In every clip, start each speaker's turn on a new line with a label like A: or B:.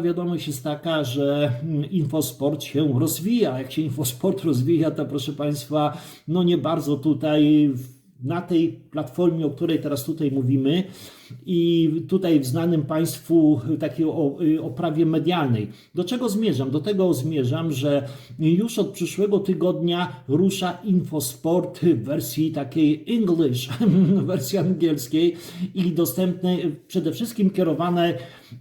A: wiadomość jest taka, że mm, infosport się rozwija. Jak się infosport rozwija, to proszę Państwa, no nie bardzo tutaj na tej platformie, o której teraz tutaj mówimy i tutaj w znanym Państwu takiej o- y, oprawie medialnej. Do czego zmierzam? Do tego zmierzam, że już od przyszłego tygodnia rusza Infosport w wersji takiej English, wersji angielskiej i dostępne przede wszystkim kierowane,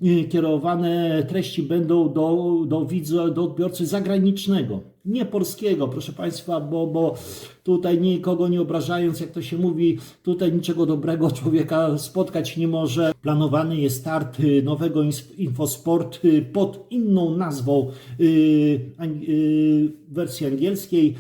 A: y, kierowane treści będą do, do widza, do odbiorcy zagranicznego nie polskiego, proszę Państwa, bo, bo tutaj nikogo nie obrażając, jak to się mówi, tutaj niczego dobrego człowieka spotkać nie może. Planowany jest start y, nowego Infosport y, pod inną nazwą y, ang- y, wersji angielskiej.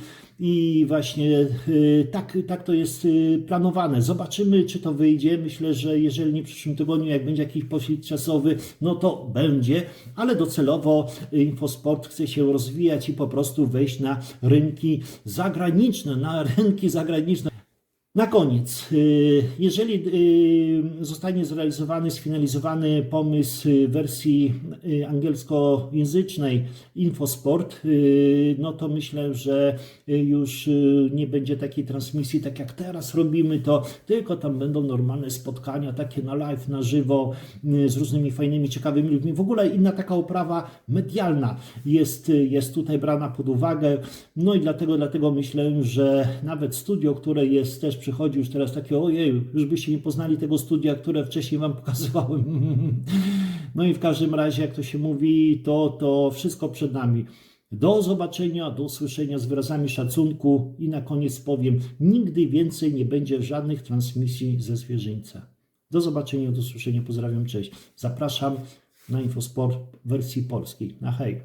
A: I właśnie y, tak, tak to jest y, planowane. Zobaczymy, czy to wyjdzie. Myślę, że jeżeli nie w przyszłym tygodniu, jak będzie jakiś poślizg czasowy, no to będzie, ale docelowo y, Infosport chce się rozwijać i po prostu wejść na rynki zagraniczne, na rynki zagraniczne. Na koniec, y, jeżeli y, zostanie zrealizowany, sfinalizowany pomysł wersji y, angielskojęzycznej Infosport, no to myślę, że już nie będzie takiej transmisji, tak jak teraz robimy to, tylko tam będą normalne spotkania, takie na live, na żywo, z różnymi fajnymi, ciekawymi ludźmi. W ogóle inna taka oprawa medialna jest, jest tutaj brana pod uwagę. No i dlatego, dlatego myślę, że nawet studio, które jest też przychodzi już teraz takie, ojej, już byście nie poznali tego studia, które wcześniej wam pokazywałem. No i w każdym razie, jak to się mówi, to, to wszystko przed nami. Do zobaczenia, do usłyszenia z wyrazami szacunku i na koniec powiem, nigdy więcej nie będzie żadnych transmisji ze zwierzyńca. Do zobaczenia, do usłyszenia, pozdrawiam, cześć. Zapraszam na Infosport w wersji polskiej. Na hej.